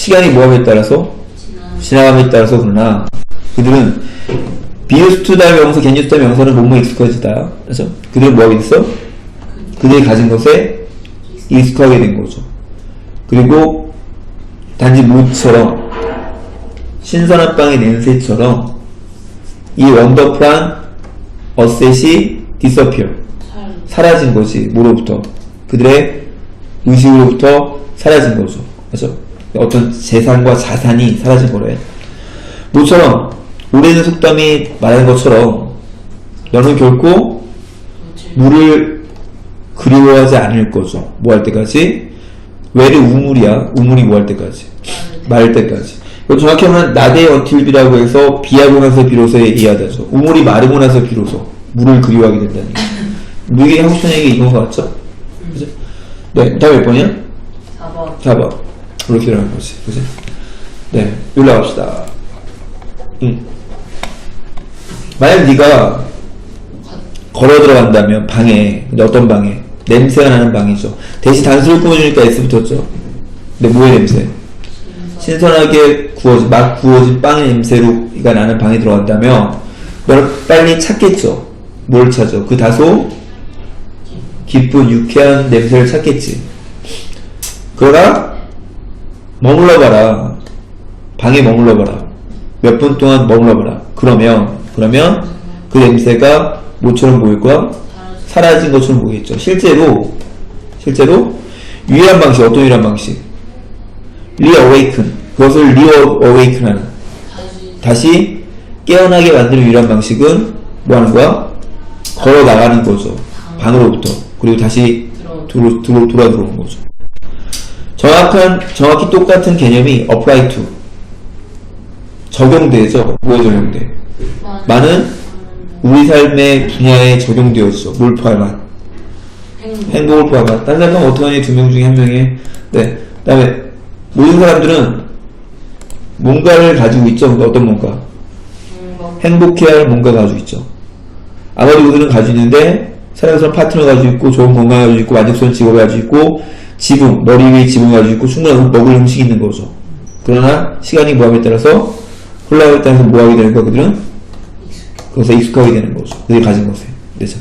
시간이 뭐함에 따라서 지나감에 따라서 그러나 그들은 비유스투다 명사, 겐유스투다 명사는 뭐뭐 익숙해지다. 그래서 그들은 뭐하게 됐어? 그들이 가진 것에 익숙하게 된 거죠. 그리고 단지 무처럼 신선한 빵의 냄새처럼 이 원더풀한 어셋이 disappear 사라진 거지 뭐로부터 그들의 의식으로부터 사라진 거죠 그래서 어떤 재산과 자산이 사라진 거래 모처럼 오래된 속담이 말하는 것처럼 너는 결코 물을 그리워하지 않을 거죠. 뭐 할 때까지? 왜를 우물이야? 우물이 뭐 할 때까지? 말 때까지. 정확히 하면 나대 어틸비라고 해서 비하고 나서 비로소 이해하다죠. 우물이 마르고 나서 비로소 물을 그리워하게 된다는 하고 싶은 얘기 이건 것 같죠? 그죠? 네 다음 몇 번이야? 4번. 4번 이렇게 일어나는 거지 그지? 네 올라갑시다 응. 만약 네가 걸어 들어간다면 방에 어떤 방에 냄새가 나는 방이죠 대신 단수를 꾸며주니까 S 붙었죠 근데 뭐의 냄새? 신선하게 구워진 막 구워진 빵의 냄새로가 나는 방에 들어간다면 너는 빨리 찾겠죠 뭘 찾아? 그 다소 기쁜 유쾌한 냄새를 찾겠지 그러나 머물러 봐라. 방에 머물러 봐라. 몇 분 동안 머물러 봐라. 그러면 그러면 그 냄새가 뭐처럼 보일 거야? 사라진 것처럼 보이겠죠. 실제로 실제로 유일한 방식 어떤 유일한 방식? 리어웨이큰 그것을 리어웨이큰 하는. 다시 다시 깨어나게 만드는 유일한 방식은 뭐 하는 거야? 걸어 나가는 거죠. 방으로부터. 그리고 다시 들어 들어, 들어, 돌아 들어오는 거죠 정확한 정확히 똑같은 개념이 apply to. 적용되죠 뭐에 적용돼? 많은 우리 삶의 분야에 적용되었죠 뭘 포함한? 행복. 행복을 포함한. 다른 사람은 어떻게 하니 두 명 중에 한 명이 네. 그 다음에 모든 사람들은 뭔가를 가지고 있죠? 어떤 뭔가? 행복. 행복해야 할 뭔가 가지고 있죠. 아마도 그들은 가지고 있는데 사랑스러운 파트너 가지고 있고 좋은 건강 가지고 있고 만족스러운 직업을 가지고 있고 지붕 머리 위에 지붕 가지고 있고 충분한 먹을 음식이 있는 거죠. 그러나 시간이 뭐함에 따라서 흘러가에 따라서 뭐하게 되는 거 그들은 그것에 익숙하게 되는 거죠. 그들이 가진 것에 그래서